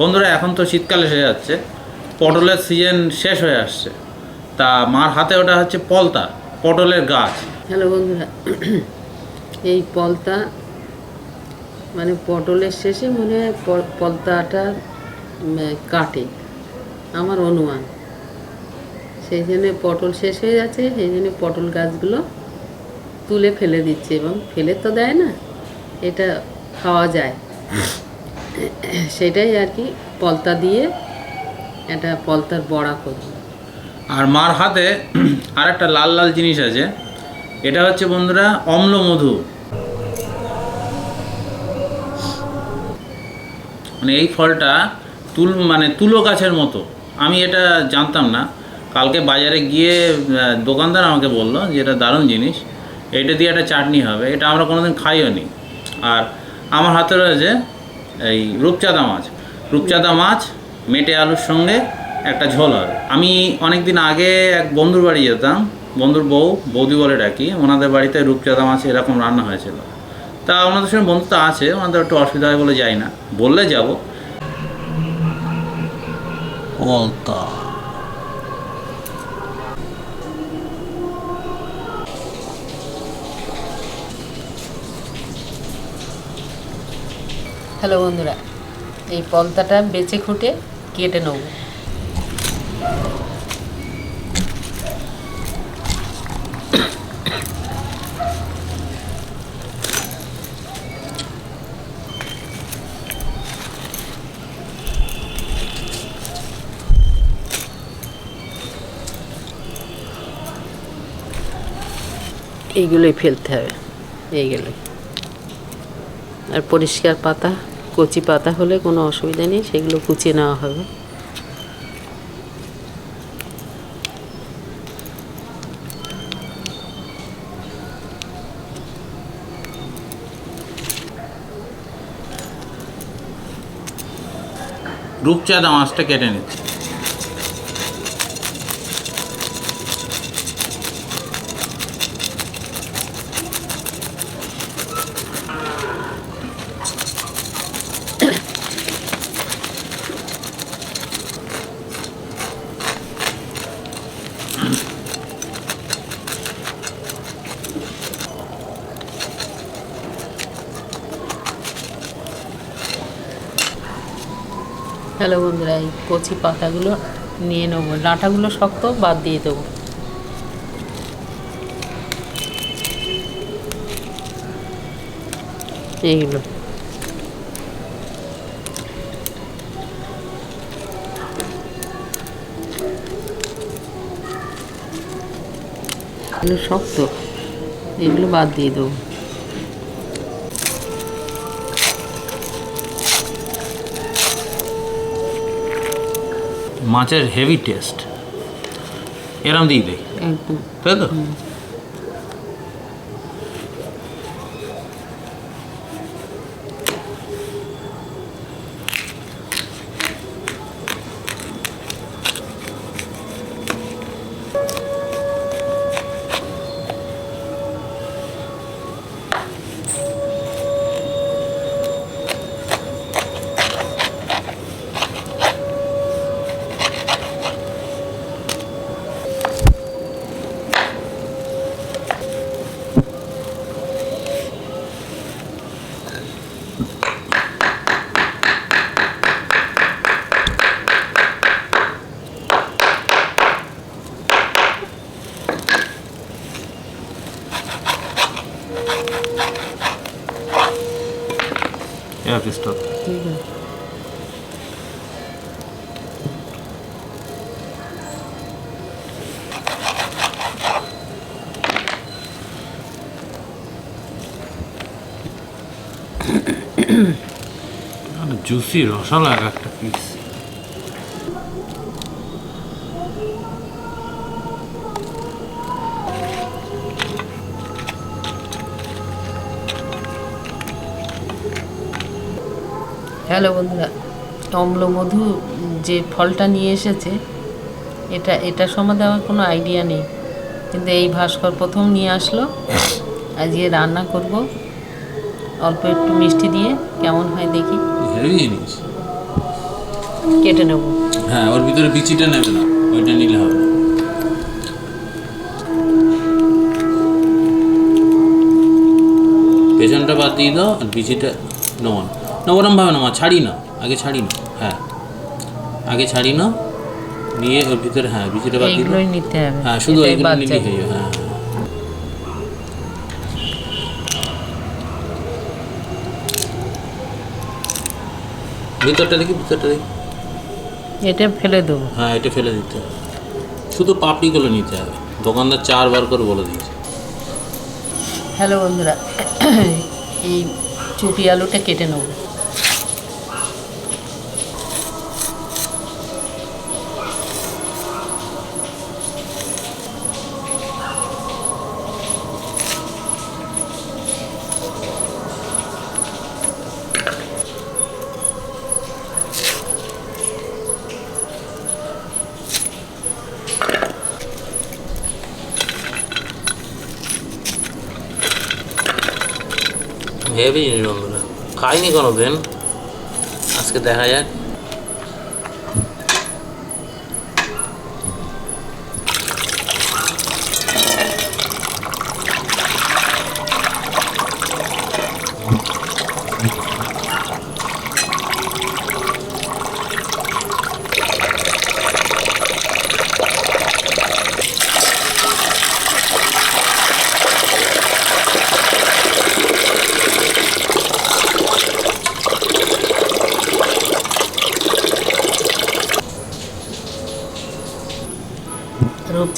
বন্ধুরা, এখন তো শীতকাল এসে যাচ্ছে। পটলের সিজন শেষ হয়ে আসছে। তা মার হাতে ওটা হচ্ছে পলতা, পটলের গাছ। হ্যালো বন্ধুরা, এই পলতা মানে পটলের শেষে মনে হয় পলতাটা কাটে। আমার অনুমান। সেই জন্য পটল শেষ হয়ে যাচ্ছে, সেই জন্য পটল গাছগুলো তুলে ফেলে দিচ্ছে এবং ফেলে তো দেয় না, এটা খাওয়া যায়। সেটাই আর কি, পলতা দিয়ে একটা পলতার বড়া করব। আর মার হাতে আর একটা লাল লাল জিনিস আছে, এটা হচ্ছে বন্ধুরা অম্ল মধু মানে এই ফলটা তুল মানে তুলো গাছের মতো। আমি এটা জানতাম না। কালকে বাজারে গিয়ে দোকানদার আমাকে বলল যে এটা দারুণ জিনিস, এটা দিয়ে একটা চাটনি হবে, এটা আমরা কোনোদিন খাইও নি আর আমার হাতে রয়েছে এই রূপচাঁদা মাছ। রূপচাঁদা মাছ মেটে আলুর সঙ্গে একটা ঝোল হবে আমি অনেক দিন আগে এক বন্ধুর বাড়ি যেতাম, বন্ধুর বউ, বৌদি বলে ডাকি, ওনাদের বাড়িতে রূপচাঁদা মাছ এরকম রান্না হয়েছিল। তা ওনাদের সঙ্গে বন্ধুত্ব আছে, ওনাদের একটু অসুবিধা হয় বলে যাই না। বললে যাব। অলতা হ্যালো বন্ধুরা এই পলতাটা বেচে খুঁটে কেটে নেব। এইগুলোই ফেলতে হবে এইগুলো আর পরিষ্কার পাতা, কচি পাতা হলে কোনো অসুবিধা নেই, সেগুলো কুচিয়ে নেওয়া হবে। রূপচাঁদা মাছটা কেটে নিচ্ছি হ্যালো বন্ধুরা এই কচি পাতাগুলো নিয়ে নেব। ডাঁটাগুলো শক্ত, বাদ দিয়ে দেবো। এইগুলো। শক্ত, এগুলো বাদ দিয়ে দেবো। মাছের হেভি টেস্ট এরম দিয়ে দেয় তাই তো? জুসি রসালো এক একটা পিস হ্যালো বন্ধুরা অম্লমধু যে ফলটা নিয়ে এসেছে, এটা এটা সম্বন্ধে আমার কোনো আইডিয়া নেই। কিন্তু এই ভাস্কর প্রথম নিয়ে আসলো। আজকে রান্না করব, অল্প একটু মিষ্টি দিয়ে, কেমন হয় দেখি। হেভি জিনিস কেটে নেব। হ্যাঁ ওর ভিতরে বিচিটা নেবে না ওইটা নিলে হবে। পেছনটা বাদ দিয়ে দাও আর বিচিটা নেওয়া না ওরমভাবে না মা ছাড়ি না আগে ছাড়ি না হ্যাঁ। আগে ছাড়ি না নিয়ে ওর ভিতরে হ্যাঁ বিচিটা বাদ দিয়ে হ্যাঁ শুধু এইগুলো নিলেই হয়ে যাবে হ্যাঁ। ভিতরটা দেখি ভিতরটা দেখি। এটা ফেলে দেবো। হ্যাঁ এটা ফেলে দিতে হবে। শুধু পাপড়িগুলো নিতে হবে। দোকানদার চারবার করে বলে দিয়েছে। হ্যালো বন্ধুরা এই চুপি আলুটা কেটে নেব। ভেবে জিনিস বন্ধুরা খাইনি কোনো দিন আজকে দেখা যাক।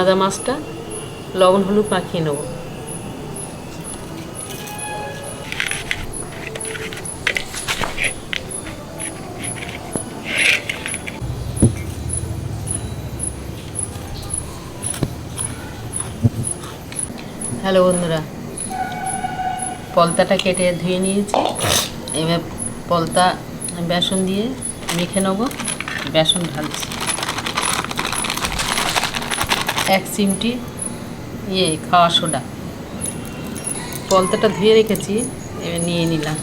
রূপচাঁদা মাছটা, লবণ হলুদ মাখিয়ে নেব। হ্যালো বন্ধুরা, পলতাটা কেটে ধুয়ে নিয়েছি। এবার পলতা, বেসন দিয়ে মেখে নেব। বেসন ঢালছি। এক চিমটি ইয়ে খাওয়া সোডা। পলতাটা ধুয়ে রেখেছি, এবার নিয়ে নিলাম।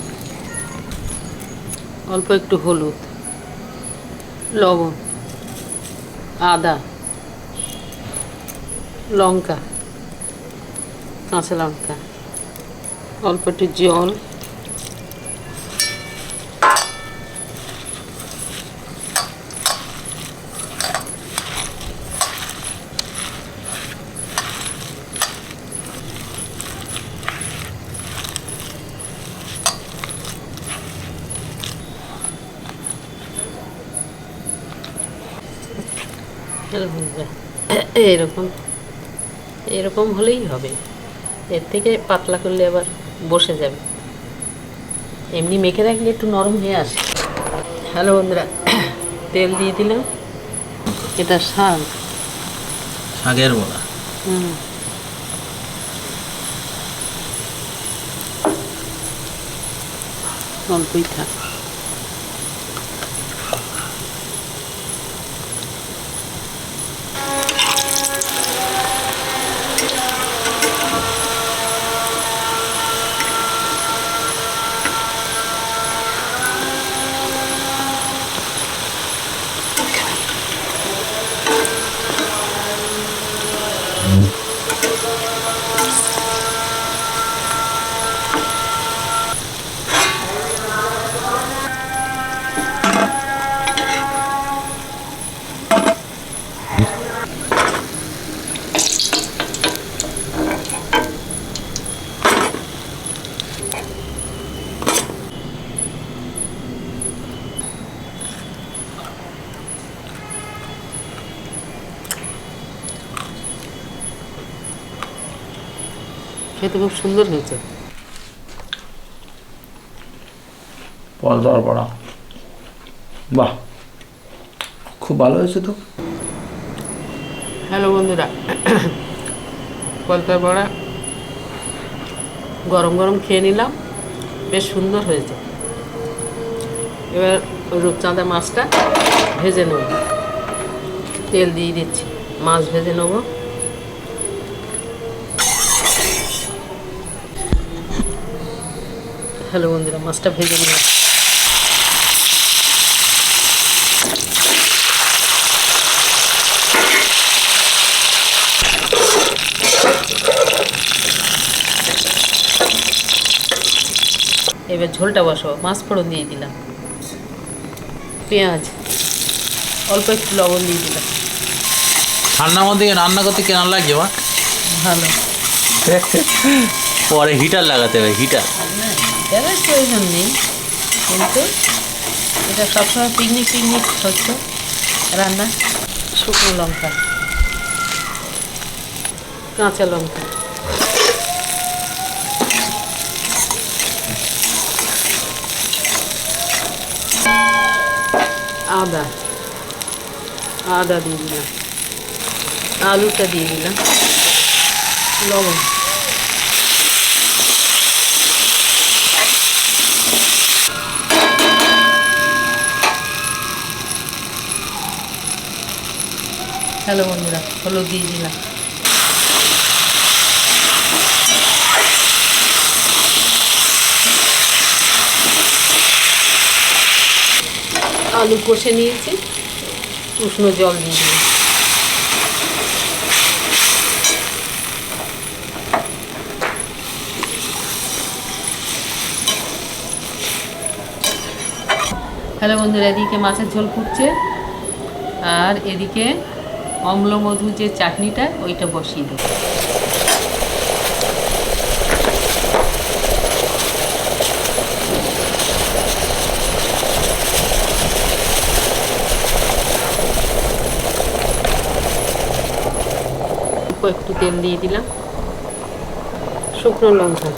অল্প একটু হলুদ, লবণ, আদা, লঙ্কা, কাঁচা লঙ্কা, অল্প একটু জল এরকম। এরকম হলেই হবে। এর থেকে পাতলা করলে আবার বসে যাবে। এমনি মেখে রাখলে একটু নরম হয়ে আসে। হ্যালো বন্ধুরা তেল দিয়ে দিলাম। এটা শাক। শাকের বলা হুম। অল্পই থাক। খুব সুন্দর হয়েছে। পলতার পড়া বাহ খুব ভালো হয়েছে তো। হ্যালো বন্ধুরা কলকার বড়া। গরম গরম খেয়ে নিলাম বেশ সুন্দর হয়েছে। এবার ওই রূপচাঁদা মাছটা ভেজে নেব। তেল দিয়ে দিচ্ছি মাছ ভেজে নেব। হ্যালো বন্ধুরা মাছটা ভেজে নিলাম। এবার ঝোলটা বসো মাছ ফোড়ন দিয়ে দিলাম। পেঁয়াজ অল্প একটু লবণ দিয়ে দিলাম। ঠান্ডার মধ্যে রান্না করতে কেনার লাগছে মা? ভালো। পরে হিটার লাগাতে হবে হিটার এটার প্রয়োজন নেই, কিন্তু এটা সবসময় পিকনিক পিকনিক হচ্ছে রান্না, শুকনো লঙ্কা, কাঁচা লঙ্কা। আদা আদা দিয়ে দিলাম, আলুটা দিয়ে দিলাম, লবণ। হ্যালো বন্ধুরা হলুদ দিয়ে দিলাম। আলু কষে নিয়েছি, উষ্ণ জল দিয়ে দিলাম। হ্যালো বন্ধুরা, এদিকে মাছের ঝোল ফুটছে, আর এদিকে অম্লমধু যে চাটনিটা, ওইটা বসিয়ে দেবো। একটু তেল দিয়ে দিলাম। শুকনো লঙ্কা।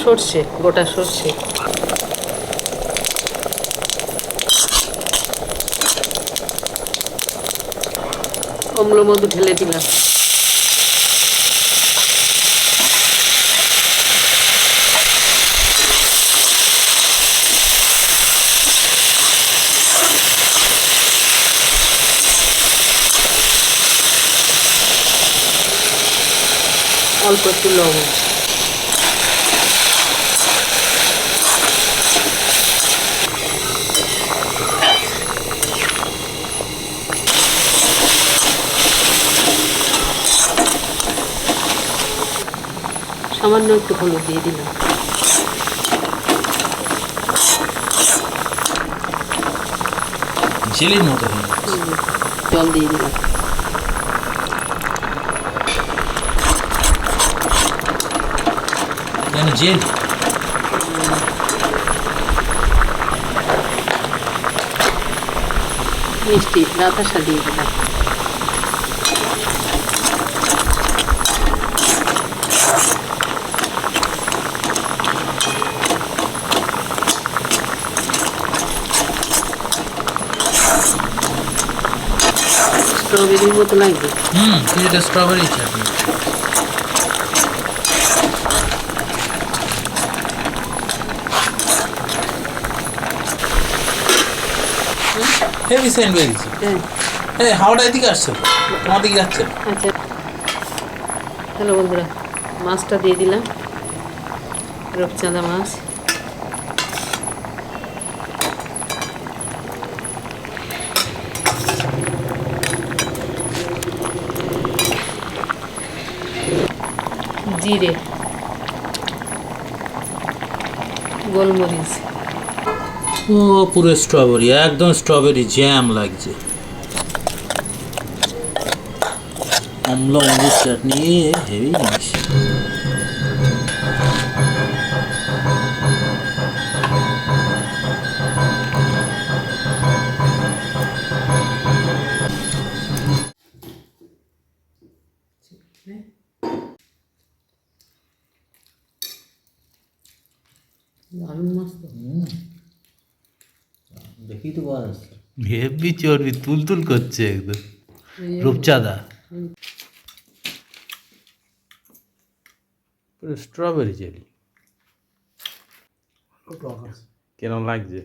সর্ষে, গোটা সর্ষে। অম্লমধু ঢেলে দিলাম। অল্প একটু লবণ। সামান্য একটু হলুদ দিয়ে দিলাম জেলির মতো হয়ে যাবে। জল দিয়ে দিলাম যেন জেল মিষ্টি বাতাসা দিয়ে দিলাম স্ট্রবেরির মতো লাগবে হুম কিছুটা স্ট্রবেরি চাটনি হেভি সেন্ট বেরিয়েছে হ্যাঁ। হাওড়া এদিকে আসছে। তোমার দিকে যাচ্ছে। আচ্ছা। হ্যালো বন্ধুরা মাছটা দিয়ে দিলাম। রূপচাঁদা মাছ। জিরে গোলমরিচ। ও পুরো স্ট্রবেরি একদম স্ট্রবেরি জ্যাম লাগছে। অম্ল মরিচ চাটনি হেভি জিনিস। হেভি চর্বি তুল তুল করছে একদম। রূপচাঁদা। পুরো স্ট্রবেরি জেলি কেন লাগছে?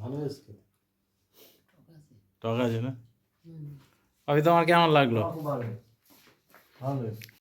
ভালো হয়েছে? টক আছে। না? আমি তোমার কেমন লাগল? ভালো ভালো হয়েছে।